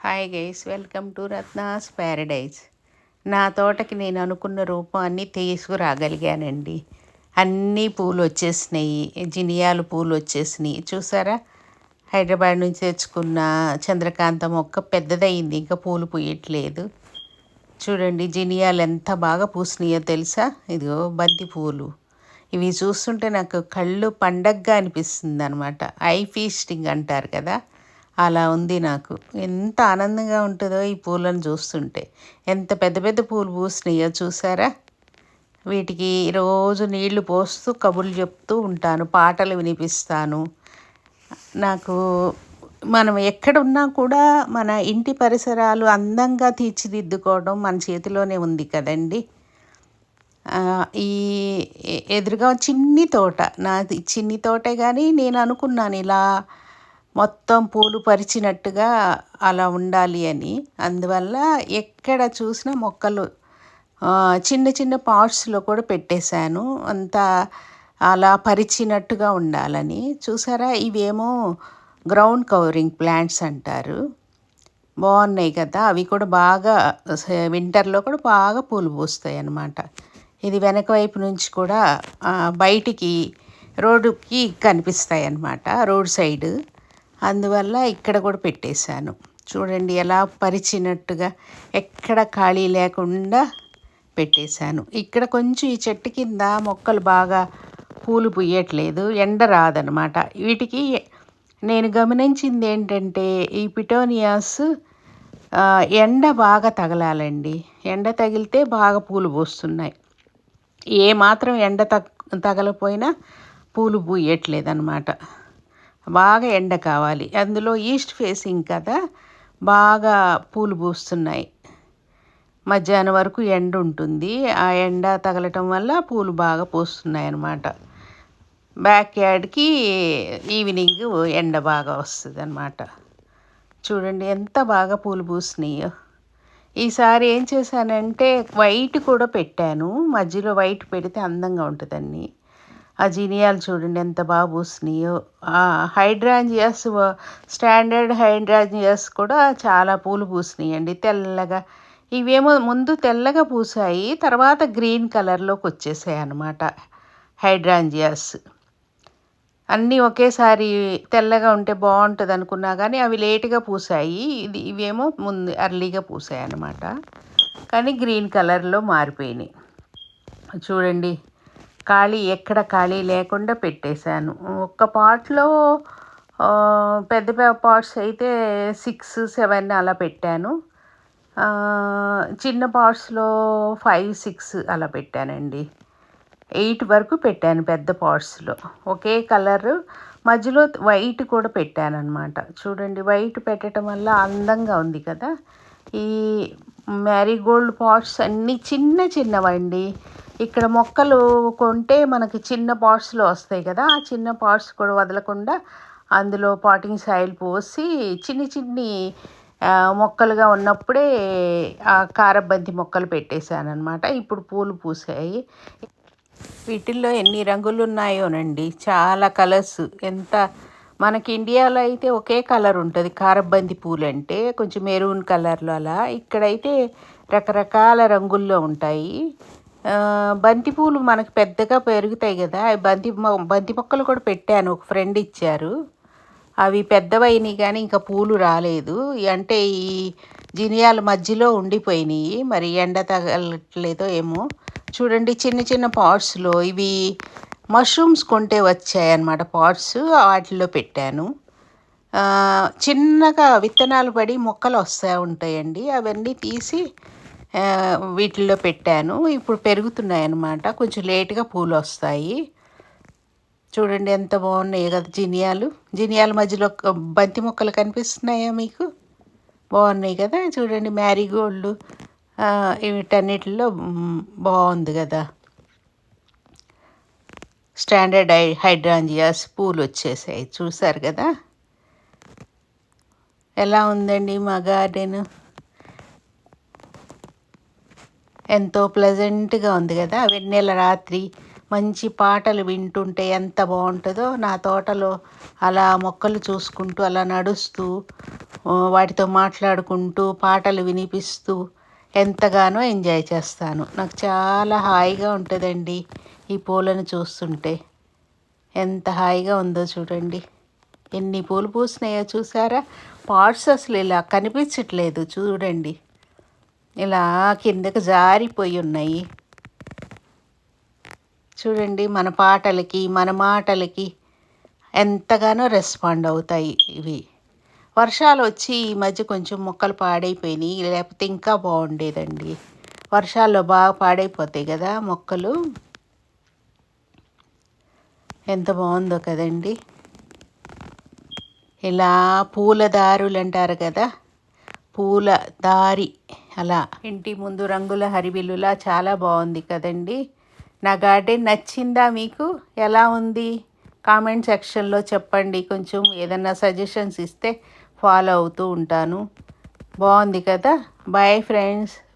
Hi guys welcome to Ratna's paradise. నా తోటకి నేను అనుకున్న రూపం అన్నీ తీసుకురాగలిగానండి. అన్నీ పూలు వచ్చేసినాయి జినియాలు పూలు వచ్చేసినాయి చూసారా? హైదరాబాద్ నుంచి తెచ్చుకున్న చంద్రకాంత మొక్క పెద్దదయింది ఇంకా పూలు పూయట్లేదు. చూడండి జినియాలు ఎంత బాగా పూసినాయో తెలుసా? ఇదిగో బంతి పూలు. ఇవి చూస్తుంటే నాకు కళ్ళు పండగగా అనిపిస్తుంది అనమాట ఐ ఫీస్టింగ్ అంటారు కదా? అలా ఉంది నాకు. ఎంత ఆనందంగా ఉంటుందో ఈ పూలను చూస్తుంటే. ఎంత పెద్ద పెద్ద పూలు పూసినాయో చూసారా? వీటికి రోజు నీళ్ళు పోస్తూ కబుర్లు చెప్తూ ఉంటాను పాటలు వినిపిస్తాను. నాకు మనం ఎక్కడున్నా కూడా మన ఇంటి పరిసరాలు అందంగా తీర్చిదిద్దుకోవడం మన చేతిలోనే ఉంది కదండి. ఈ ఎదురుగా చిన్ని తోట. నాది చిన్ని తోటే కానీ నేను అనుకున్నాను ఇలా మొత్తం పూలు పరిచినట్టుగా అలా ఉండాలి అని. అందువల్ల ఎక్కడ చూసినా మొక్కలు చిన్న చిన్న పాట్స్లో కూడా పెట్టేశాను. అంతా అలా పరిచినట్టుగా ఉండాలని. చూసారా? ఇవేమో గ్రౌండ్ కవరింగ్ ప్లాంట్స్ అంటారు. బాగున్నాయి కదా? అవి కూడా బాగా వింటర్లో కూడా బాగా పూలు పూస్తాయి అన్నమాట. ఇది వెనక వైపు నుంచి కూడా బయటికి రోడ్డుకి కనిపిస్తాయి అన్నమాట రోడ్ సైడ్. అందువల్ల ఇక్కడ కూడా పెట్టేశాను. చూడండి ఎలా పరిచినట్టుగా ఎక్కడ ఖాళీ లేకుండా పెట్టేశాను. ఇక్కడ కొంచెం ఈ చెట్టు కింద మొక్కలు బాగా పూలు పుయ్యట్లేదు ఎండ రాదనమాట వీటికి నేను గమనించింది ఏంటంటే ఈ పిటోనియాస్ ఎండ బాగా తగలాలండి. ఎండ తగిలితే బాగా పూలు పూస్తున్నాయి. ఏ మాత్రం ఎండ తగ్ తగలపోయినా పూలు పూయట్లేదు అనమాట బాగా ఎండ కావాలి. అందులో ఈస్ట్ ఫేసింగ్ కదా బాగా పూలు పూస్తున్నాయి. మధ్యాహ్నం వరకు ఎండ ఉంటుంది. ఆ ఎండ తగలటం వల్ల పూలు బాగా పూస్తున్నాయి అన్నమాట. బ్యాక్ యార్డ్కి ఈవినింగ్ ఎండ బాగా వస్తుంది అనమాట చూడండి ఎంత బాగా పూలు పూసినాయో. ఈసారి ఏం చేశానంటే వైట్ కూడా పెట్టాను. మధ్యలో వైట్ పెడితే అందంగా ఉంటుందని ఆ జినియాలు చూడండి ఎంత బాగా పూసినాయో. హైడ్రాంజియాస్ స్టాండర్డ్ హైడ్రాంజియాస్ కూడా చాలా పూలు పూసినాయండి తెల్లగా. ఇవేమో ముందు తెల్లగా పూసాయి తర్వాత గ్రీన్ కలర్లోకి వచ్చేసాయి అన్నమాట హైడ్రాంజియాస్. అన్నీ ఒకేసారి తెల్లగా ఉంటే బాగుంటుంది అనుకున్నా కానీ అవి లేటుగా పూసాయి ఇది ఇవేమో ముందు అర్లీగా పూసాయి అన్నమాట. కానీ గ్రీన్ కలర్లో మారిపోయినాయి. చూడండి ఖాళీ ఎక్కడ ఖాళీ లేకుండా పెట్టేశాను. ఒక్క పాట్లో పెద్ద పెద్ద పాట్స్ అయితే సిక్స్ సెవెన్ అలా పెట్టాను. చిన్న పాట్స్లో ఫైవ్ సిక్స్ అలా పెట్టానండి. ఎయిట్ వరకు పెట్టాను పెద్ద పాట్స్లో ఒకే కలర్ మధ్యలో వైట్ కూడా పెట్టాను అనమాట చూడండి వైట్ పెట్టడం వల్ల అందంగా ఉంది కదా. ఈ మ్యారీగోల్డ్ పాట్స్ అన్నీ చిన్న చిన్నవండి. ఇక్కడ మొక్కలు కొంటే మనకి చిన్న పాట్స్లో వస్తాయి కదా ఆ చిన్న పాట్స్ కూడా వదలకుండా అందులో పాటింగ్ సాయిల్ పోసి చిన్ని చిన్ని మొక్కలుగా ఉన్నప్పుడే ఆ కారబంతి మొక్కలు పెట్టేశాను అనమాట ఇప్పుడు పూలు పూసాయి. వీటిల్లో ఎన్ని రంగులు ఉన్నాయోనండి. చాలా కలర్స్. ఎంత మనకి ఇండియాలో అయితే ఒకే కలర్ ఉంటుంది కారబంతి పూలు అంటే కొంచెం మెరూన్ కలర్లో అలా. ఇక్కడైతే రకరకాల రంగుల్లో ఉంటాయి. బంతిపూలు మనకు పెద్దగా పెరుగుతాయి కదా. బంతి బంతి మొక్కలు కూడా పెట్టాను. ఒక ఫ్రెండ్ ఇచ్చారు. అవి పెద్దవైనాయి కానీ ఇంకా పూలు రాలేదు. అంటే ఈ జినియాల మధ్యలో ఉండిపోయినాయి. మరి ఎండ తగలట్లేదో ఏమో. చూడండి చిన్న చిన్న పాట్స్లో ఇవి మష్రూమ్స్ కొంటే వచ్చాయన్నమాట పాట్స్ వాటిలో పెట్టాను. చిన్నగా విత్తనాలు పడి మొక్కలు వస్తూ ఉంటాయండి. అవన్నీ తీసి వీటిల్లో పెట్టాను. ఇప్పుడు పెరుగుతున్నాయి అన్నమాట కొంచెం లేట్గా పూలు వస్తాయి చూడండి ఎంత బాగున్నాయి కదా జినియాలు. జినియాల మధ్యలో బంతి మొక్కలు కనిపిస్తున్నాయా మీకు? బాగున్నాయి కదా. చూడండి మ్యారీగోల్డ్. వీటన్నిటిలో బాగుంది కదా. స్టాండర్డ్ హై హైడ్రాంజియాస్ పూలు వచ్చేసాయి చూసారు కదా? ఎలా ఉందండి మా గార్డెన్? ఎంతో ప్లెజెంట్గా ఉంది కదా. వెన్నెల రాత్రి మంచి పాటలు వింటుంటే ఎంత బాగుంటుందో నా తోటలో అలా మొక్కలు చూసుకుంటూ అలా నడుస్తూ వాటితో మాట్లాడుకుంటూ పాటలు వినిపిస్తూ ఎంతగానో ఎంజాయ్ చేస్తాను. నాకు చాలా హాయిగా ఉంటుందండి ఈ పూలను చూస్తుంటే. ఎంత హాయిగా ఉందో చూడండి. ఎన్ని పూలు పూసినాయో చూసారా? పాట్స్ అసలు ఇలా కనిపించట్లేదు. చూడండి. ఇలా కిందకు జారిపోయి ఉన్నాయి. చూడండి మన పాటలకి మన మాటలకి ఎంతగానో రెస్పాండ్ అవుతాయి ఇవి. వర్షాలు వచ్చి ఈ మధ్య కొంచెం మొక్కలు పాడైపోయినాయి లేకపోతే ఇంకా బాగుండేదండి. వర్షాల్లో బాగా పాడైపోతాయి కదా మొక్కలు. ఎంత బాగుందో కదండి. ఇలా పూల దారులు అంటారు కదా పూల దారి అలా. ఇంటి ముందు రంగుల హరివిల్లులా చాలా బాగుంది కదండి. నా గార్డెన్ నచ్చిందా మీకు? ఎలా ఉంది? కామెంట్ సెక్షన్లో చెప్పండి. కొంచెం ఏదన్నా సజెషన్స్ ఇస్తే ఫాలో అవుతూ ఉంటాను. బాగుంది కదా? Bye friends.